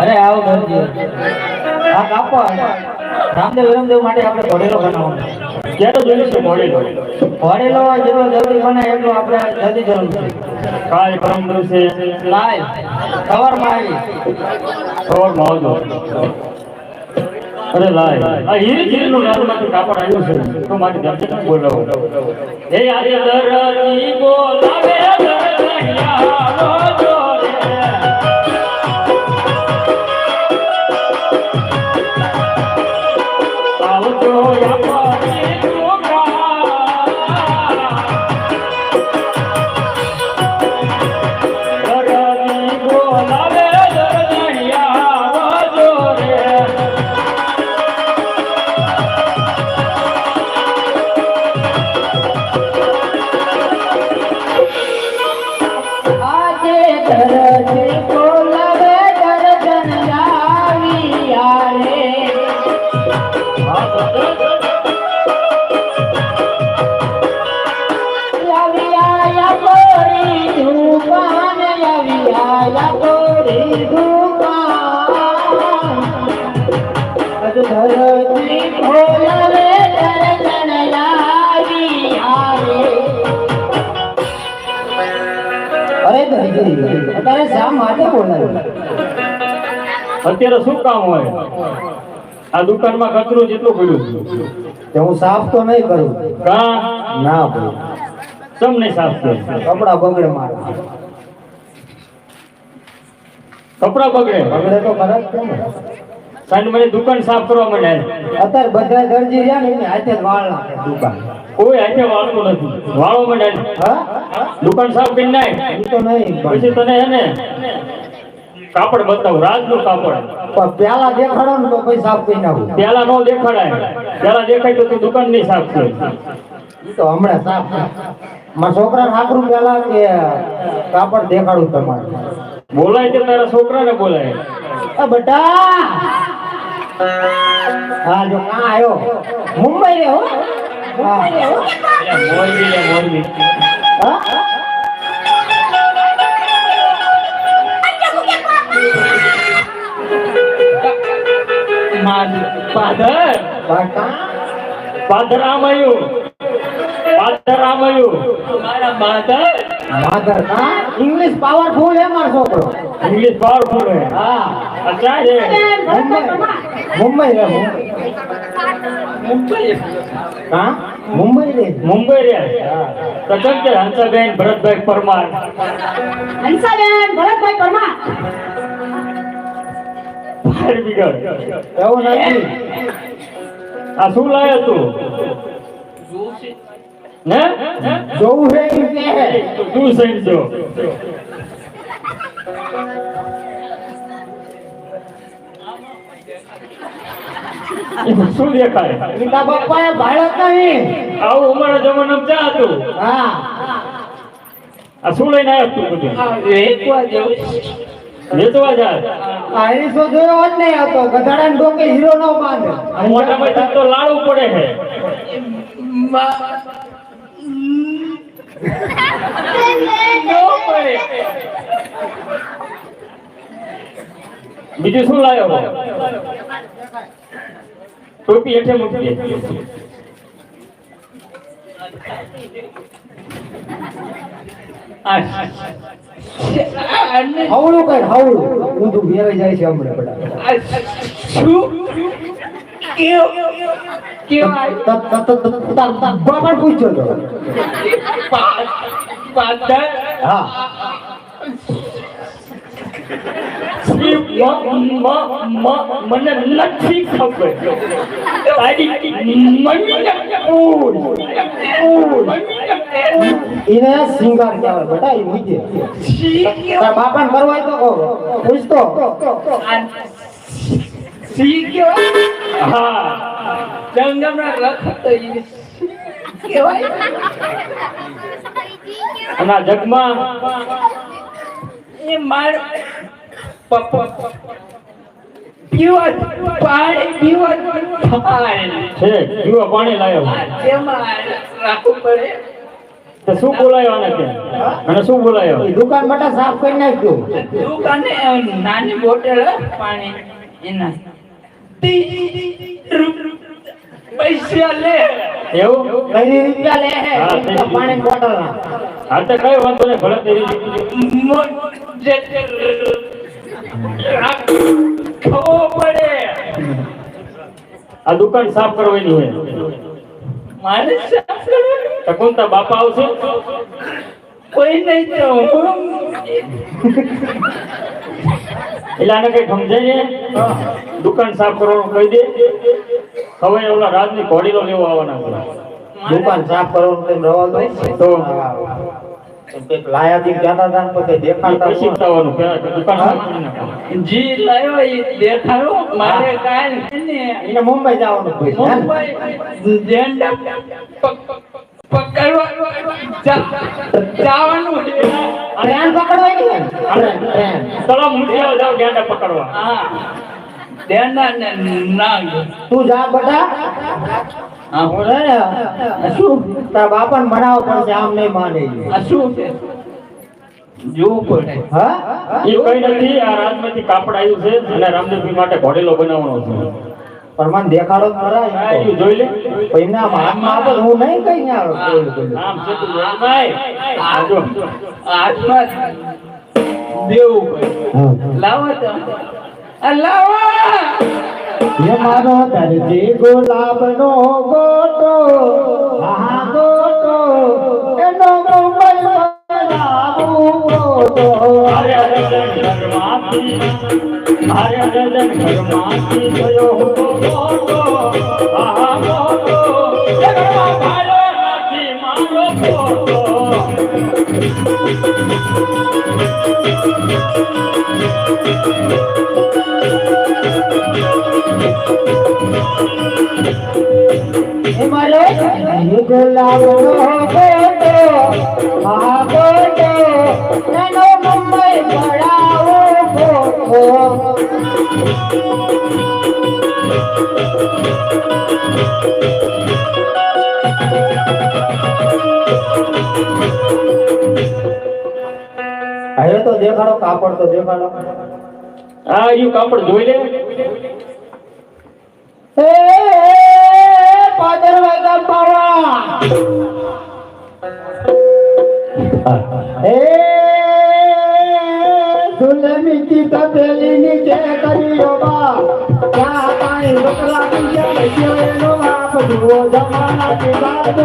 અરે આવો દરજી આ કાપો. રામદેવ વિરમદેવ માટે આપણે ઘોડેલો બનાવવાનો. ક્યારે જોયું છે મોડેલો ઘોડેલો જેટલો જલ્દી બને એટલો આપણે જલ્દી જરૂર છે. કાલ પરમ દિવસે લાય સવારમાં આવી. સવારમાં આવજો. અરે લાય. આ હીર હીરનું નામમાંથી કાપડ આવ્યું છે. તો મારી જાતે બોલાવો? હે આજે દરદી બોલાવે દરદિયા રોજો. રે અત્યારે શું કામ હોય? આ દુકાનમાં કચરો જેટલું પડ્યું છે. કે હું સાફ તો નહીં કરું. કા? ના ભાઈ તમને સાફ કરું? કપડા બગડે મારા. કપડા બગડે? બગડે તો ખરા જ છે સાંજ મને દુકાન સાફ કરવા માંડે અત્યારે બધા દરજી રહ્યા ને હાથે વાળ નાખે દુકાન. કોઈ હાથે વાળતો નથી. વાળો મને. હા? દુકાન સાફ કરી નાખ. તો નહીં પછી તને હે ને? કાપડ બતાવું રાજનું કાપડ. પણ પેલા દેખાડો ને તો પછી સાફ કરી નાખું. પેલા નો દેખાડાય. પેલા દેખાય તો તું દુકાન નહીં સાફ કરે તો હમણાં સાફ મારા છોકરાને આકરું પેલા કે કાપડ દેખાડું તમારે. બોલાય છે તારા છોકરાને બોલાય? આ બધા હા જો કાં આવ્યો મુંબઈ રે હો. મુંબઈ રે હો. મોરબી રે મોરબી. હા? પાદર કાકા પાદર આમ આવ્યું પાદર આમ આવ્યું મારા પાદર માધર કા ઇંગ્લિશ પાવરફુલ હે મારો છોકરો ઇંગ્લિશ પાવરફુલ હે હા અચ્છા છે મુંબઈ મુંબઈ રે મુંબઈ હા મુંબઈ રે મુંબઈ રે તો ફાયર બ્રિગેડ એવું નથી આ શું લાયો તું ને જોવું હે ઈ કે હે. તું સહી જો શું દેખાય મીઠા નહીં આવું અમારા જમાનામાં ક્યાં હતું હા આ શું લઈને આવ્યો તું બધું વેચવા જેવું વેચવા આ જોયો હોત નહીં હતો ગધાડા ગધાડાને ડોકે હીરો નો બાંધે. મોટા મોટા તો લાડુ પડે છે. બીજું શું લાયો? ટોપી એટલે મૂકી દે. હવળું કર હવળું. ઊંધું વેવાઈ જાય છે હમણાં બધા. શું? તાર પૂછજો તો. હા. મને નથી ખબર. તારી. પૂછ. એને સિંગાર કહેવાય બેટા એ મૂકી તારા બાપાને કરવો હોય તો કહો. પૂછતો. હા. અને આ જગમાં છે પીવા પાણી લાવ્યો તો શું બોલાયો આને અને શું બોલાયો? દુકાન માટે સાફ કરી નાખ્યું. નાની બોટલ પાણી એના. પૈસા લે. એવું? કઈ રૂપિયા લે હે હા, તે જ. પાણી બોટલ હા તો કઈ વાંધો નહીં ભલે તેરી ખવો પડે. આ દુકાન સાફ કરવાની હોય. મારે સાફ કરવાનું. તો કોણ તારા બાપા આવશે? કોઈ નહીં તો હું. એટલે આને કઈ સમજાય ને દુકાન સાફ કરવાનું કહી દે. હવે ઓલા રાજની ઘોડીનો લેવો આવવાના દુકાન સાફ કરવાનું રવા દો તો કંઈક લાયા થી હતા પછી દેખાડતા પછી હતા. દુકાન સાફ કરી નાખો. જી લાવ્યો એ દેખાડો મારે કાંઈ નહીં એને મુંબઈ જવાનું કોઈ મુંબઈ ઝંડા પકડવા જવાનું ટ્રેન ટ્રેન. ચલો જાઓ ગેંડા પકડવા. હા. તું જા બેટા. હા શું? તારા બાપાને મનાવવો પડશે આમ નહીં માને. શું છે? જોવું પડે હા? એ કઈ નથી આ રાજમાંથી કાપડ આવ્યું છે અને રામદેવજી માટે ઘોડેલો બનાવવાનો છે. પણ મને દેખાડો ખરા જોઈ લે. હાથમાં આપે હું નહીં કઈ ના આમ છે તું આ જો. હાથમાં દેવું લાવો તો. મારો દરજી ગુલાબનો ગોટો આ ગોટો એનો મુંબઈ ગયો એ મારો ગોટો આ ગોટો એનો મુંબઈ બનાવું ગોટો હવે તો દેખાડો કાપડ તો દેખાડો આ રહ્યું કાપડ જોઈ લે એ પાદર વાગા પાવા એ સુલેમી કી તપેલી નીચે કર્યો બા જુઓ જમાના કે બાપ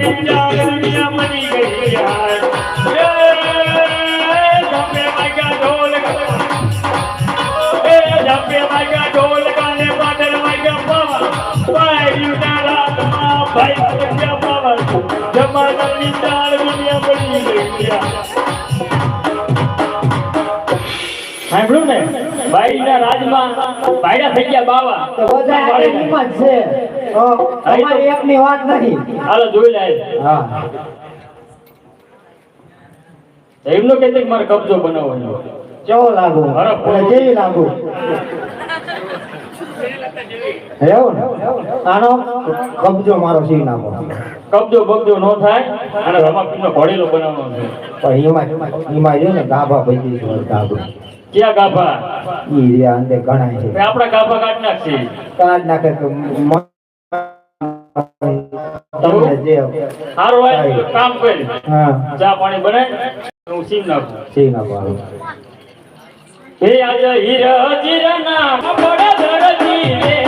દુનિયા જાગરણિયા મની ગઈ યાર પવન જમાનાની જાગરણિયા મની ગઈ સાંભળ્યું ને? બાઈના રાજમાં બાયડા થઈ ગયા બાવા. તો બધા આ કિંમત છે. તમારી એકની વાત નથી. હાલો જોઈ લે. હા. એમનો કે છે મારે કબજો બનાવવાનો. કેવો લાગુ? કેવી લાગુ? આનો કબજો મારો સી નાખો. કબજો બબજો ન થાય અને ઘોડેલો બનાવવાનો છે. પણ એમાં એમાં જો ને ગાભા પૈકી છે ગાભા. ક્યાં ગાભા? ઈ રહ્યા અંદર ઘણા છે. આપણા ગાભા કાઢ નાખશે. કાઢ નાખે તો તમને જે સારું હોય કામ કર ચા પાણી બનાય હું સીમ નાખું. સી નાખો હે આજે હીરા જીરના બડા ધરતી રે